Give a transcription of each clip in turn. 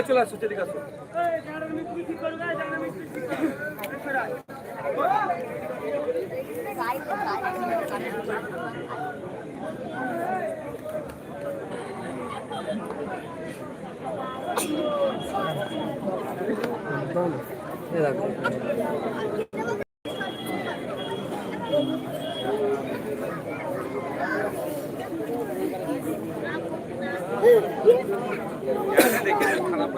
হ্যাঁ চলে আসো সেদিকে আসো। দেখে খারাপ হয়ে গেছে কি হলো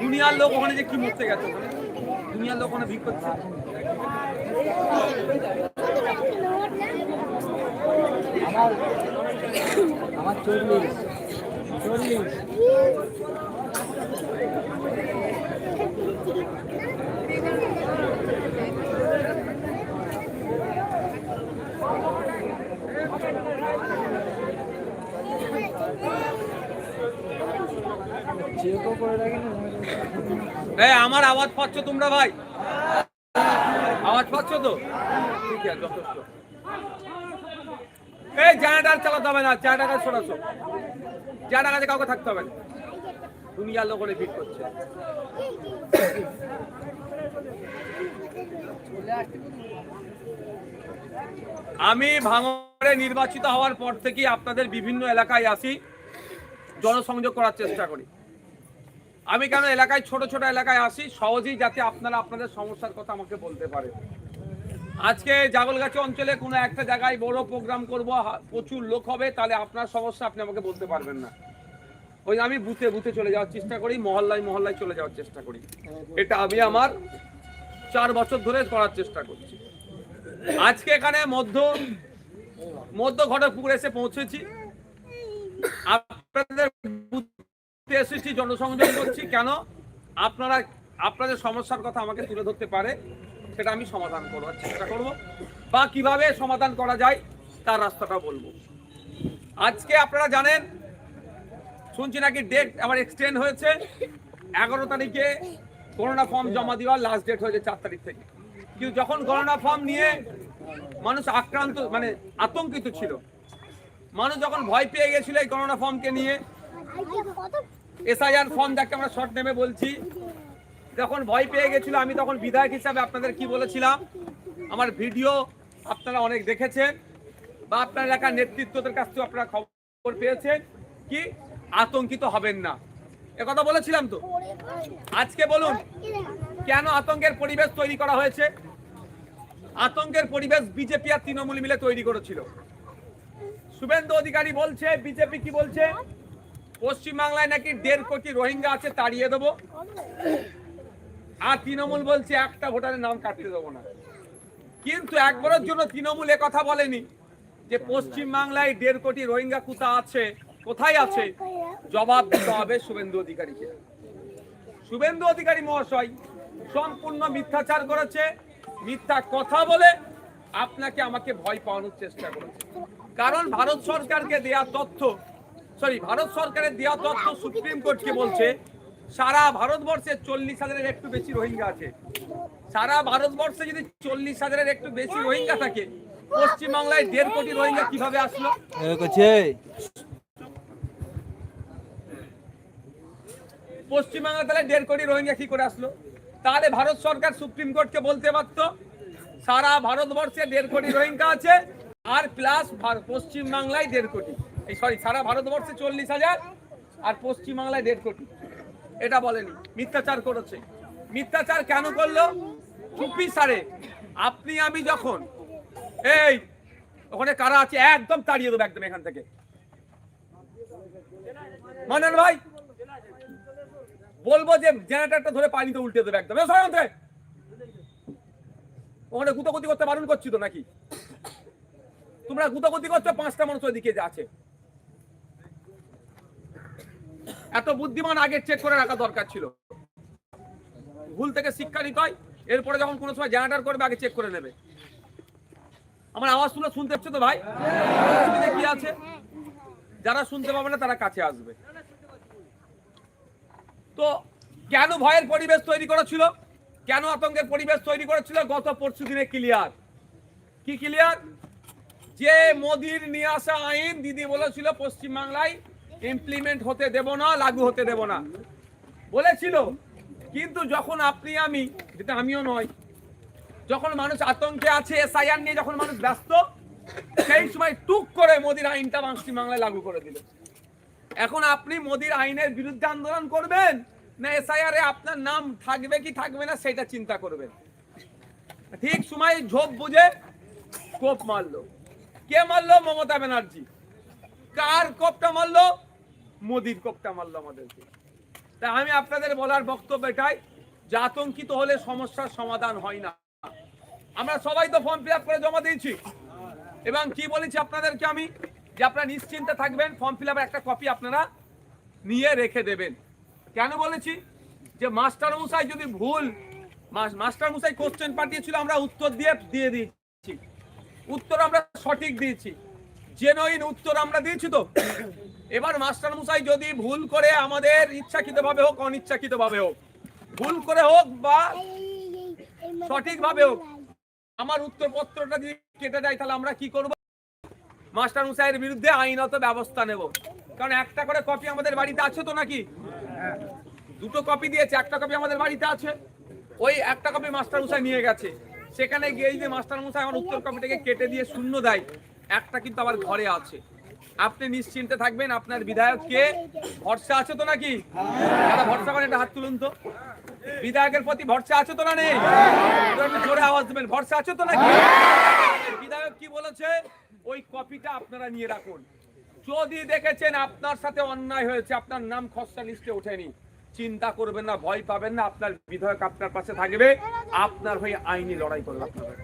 দুনিয়ার লোক ওখানে যে কি মরতে গেছে? দুনিয়ার লোক ওখানে ভিড় করছে। আমার চল্লিশ। চল্লিশ। আমার আওয়াজ পাচ্ছ তোমরা ভাই? আওয়াজ পাচ্ছ তো? এই জানাটার চালাতে হবে না জানাটা কাছে সরাসো জানাটা কাছে কাউকে থাকতে হবে না। দুনিয়ার লোক ওখানে ভিড় করছে। আমি ভাঙড়ে নির্বাচিত হওয়ার পর থেকেই আপনাদের বিভিন্ন এলাকায় আসি। জনসংযোগ করার চেষ্টা করি। আমি কেন এলাকায়, ছোট ছোট এলাকায় আসি? সহজেই যাতে আপনারা আপনাদের সমস্যার কথা আমাকে বলতে পারেন। আজকে জাগলগাছি অঞ্চলে কোনো একটা জায়গায় বড় প্রোগ্রাম করব প্রচুর লোক হবে, তাহলে আপনার সমস্যা আপনি আমাকে বলতে পারবেন না। ওই আমি বুথে বুথে চলে যাওয়ার চেষ্টা করি, মহল্লায় মহল্লায় চলে যাওয়ার চেষ্টা করি। এটা আমি আমার চার বছর ধরে করার চেষ্টা করছি। আজকে এখানে মধ্য মধ্য ঘটকপুকুর এসে পৌঁছেছি। আপনাদের এসেছি জনসংযোগ করছি, কেন? আপনারা, আপনাদের সমস্যার কথা আমাকে তুলে ধরতে পারে, সেটা আমি সমাধান করার চেষ্টা করব। বা কীভাবে সমাধান করা যায়, তার রাস্তাটা বলব। আজকে আপনারা জানেন, শুনছি নাকি ডেট আবার এক্সটেন্ড হয়েছে। এগারো তারিখে করোনা ফর্ম জমা দেওয়ার লাস্ট ডেট হয়েছে চার তারিখ থেকে। কিন্তু যখন করোনা ফর্ম নিয়ে মানুষ আক্রান্ত মানে আতঙ্কিত ছিল, মানুষ যখন ভয় পেয়ে গেছিল এই করোনা ফর্মকে নিয়ে এসআইআর ফর্ম যাকে আমরা শর্ট নেমে বলছি। যখন ভয় পেয়ে গেছিল, আমি তখন বিধায়ক হিসাবে আপনাদের কি বলেছিলাম? আমার ভিডিও আপনারা অনেক দেখেছেন বা আপনার এলাকার নেতৃত্বদের কাছ থেকে আপনারা খবর পেয়েছেন কি আতঙ্কিত হবেন না। কথা বলেছিলাম তো? আজকে বলুন, কেন আতঙ্কের পরিবেশ তৈরি করা হয়েছে? আতঙ্কের পরিবেশ বিজেপি আর তৃণমূল মিলে তৈরি করেছিল। শুভেন্দু অধিকারী বলছে বিজেপি কি বলছে? পশ্চিমবাংলায় নাকি দেড় কোটি রোহিঙ্গা আছে, তাড়িয়ে দেবো। আর তৃণমূল বলছে, একটা ভোটারের নাম কাটতে দেবো না। কিন্তু একবারের জন্য তৃণমূল কথা বলেনি যে পশ্চিম বাংলায় দেড় কোটি রোহিঙ্গা কোথা আছে, কোথায় আছে? জবাব দিতে হবে শুভেন্দু অধিকারীকে। শুভেন্দু অধিকারী মহাশয় সম্পূর্ণ মিথ্যাচার করেছে, মিথ্যা কথা বলে আপনাকে আমাকে ভয় পাওয়ানোর চেষ্টা করেছে। কারণ ভারত সরকারকে দেয়া তথ্য সরি ভারত সরকারের দেওয়া তথ্য সুপ্রিম কোর্টকে বলছে? সারা ভারতবর্ষে চল্লিশ হাজারের একটু বেশি রোহিঙ্গা আছে। সারা ভারতবর্ষে যদি চল্লিশ হাজারের একটু বেশি রোহিঙ্গা থাকে, পশ্চিমবাংলায় দেড় কোটি রোহিঙ্গা কীভাবে আসলো? পশ্চিমবাংলা তাহলে দেড় কোটি রোহিঙ্গা কি করে আসলো? তাহলে ভারত সরকার সুপ্রিম কোর্টকে বলতে পারতো, সারা ভারতবর্ষে দেড় কোটি রোহিঙ্গা আছে, আর প্লাস পশ্চিম বাংলায় দেড় কোটি। এই সরি, সারা ভারতবর্ষে চল্লিশ হাজার আর পশ্চিম বাংলায় দেড় কোটি। এটা বলেনি, মিথ্যাচার করেছে। মিথ্যাচার কেন করল? চুপি সারে, আপনি, আমি যখন, এই, ওখানে কারা আছে, একদম তাড়িয়ে দেবো একদম এখান থেকে। মানেন ভাই, বলব যে জেনারেটরটা ধরে পানিতে উল্টে দেবে একদম। ওখানে গুতগুতি করতে বারণ করছি তো নাকি? তোমরা গুতগুতি করছ, পাঁচটা মানুষ ওইদিকে আছে। এত বুদ্ধিমান আগে চেক করে রাখা দরকার ছিল। ভুল থেকে শিক্ষা নিতে হয়, এরপরে যখন কোনো সময় জেনারেটর করবে, আগে চেক করে নেবে। আমার আওয়াজ শুনে শুনতে পাচ্ছ তো ভাই? কি আছে? যারা শুনতে পাবে না, তারা কাছে আসবে। তো কেন ভয়ের পরিবেশ তৈরি করেছিল কেন আতঙ্কের পরিবেশ তৈরি করেছিল গত পরশু দিনে ক্লিয়ার কি ক্লিয়ার যে মোদির নিয়ে আসা আইন, দিদি বলেছিল পশ্চিমবাংলায় ইমপ্লিমেন্ট হতে দেব না, লাগু হতে দেব না। বলেছিল, কিন্তু যখন আপনি আমি, যেটা আমিও নয়, যখন মানুষ আতঙ্কে আছে, এসআইআর নিয়ে যখন মানুষ ব্যস্ত, সেই সময় টুক করে মোদির আইনটা পশ্চিমবাংলায় লাগু করে দিল। এখন আপনি মোদির আইনের বিরুদ্ধে আন্দোলন করবেন, না এসআইআর এ আপনার নাম থাকবে কি থাকবে না, সেটা চিন্তা করবেন। ঠিক সময় ঝোপ বুঝে কোপ মারলো। কে মারলো? মমতা ব্যানার্জি। কার কোপটা মারলো? মোদির কোপটা মারলো আমাদেরকে। তা আমি আপনাদের বলার বক্তব্য এটাই, যে আতঙ্কিত হলে সমস্যার সমাধান হয় না। আমরা সবাই তো ফর্ম ফিল করে জমা দিয়েছি। এবং কি বলেছি আপনাদেরকে আমি? যে আপনারা নিশ্চিন্তে থাকবেন, ফর্ম ফিল একটা কপি আপনারা নিয়ে রেখে দেবেন। কেন বলেছি? যে মাস্টার মশাই যদি ভুল মাস- মাস্টার মশাই কোশ্চেন পাঠিয়েছিল, আমরা উত্তর দিয়ে দিয়ে দিয়েছি। উত্তর আমরা সঠিক দিয়েছি। জেনুইন উত্তর আমরা দিয়েছি তো। এবার মাস্টার মশাই যদি ভুল করে আমাদের ইচ্ছাকৃতভাবে হোক, অনিচ্ছাকৃতভাবে হোক, ভুল করে হোক বা সঠিকভাবে হোক, আমার উত্তরপত্রটা যদি কেটে যায় তাহলে আমরা কি করব? মাস্টার মশাইয়ের বিরুদ্ধে আইনত ব্যবস্থা নেব। কারণ একটা করে কপি আমাদের বাড়িতে আছে তো নাকি? দুটো কপি দিয়েছে, একটা কপি আমাদের বাড়িতে আছে। ওই একটা কপি মাস্টার মশাই নিয়ে গেছে। সেখানে গিয়ে যে মাস্টার মশাই আমার উত্তর কপিটাকে কেটে দিয়ে শূন্য দেয়, একটা কিন্তু আবার ঘরে আছে। আপনি নিশ্চিন্তে থাকবেন, আপনার বিধায়ককে ভরসা আছে তো নাকি? যারা ভরসা করেন একটা হাত তুলুন তো। বিধায়কের প্রতি ভরসা আছে তো না নেই? জোরে আওয়াজ দেবেন, ভরসা আছে তো নাকি? বিধায়ক কি বলেছে? ওই কপিটা আপনারা নিয়ে রাখুন। যদি দেখেছেন আপনার সাথে অন্যায় হয়েছে, আপনার নাম খসড়া লিস্টে ওঠেনি, চিন্তা করবেন না, ভয় পাবেন না, আপনার বিধায়ক আপনার পাশে থাকবে, আপনার হয়ে আইনি লড়াই করবে আপনাদের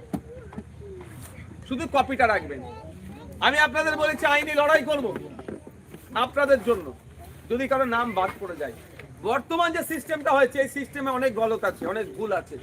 শুধু কপিটা রাখবেন। আমি আপনাদের বলেছি, আইনি লড়াই করব আপনাদের জন্য। যদি কারও নাম বাদ পড়ে যায়। বর্তমান যে সিস্টেমটা হয়েছে, এই সিস্টেমে অনেক গলত আছে, অনেক ভুল আছে।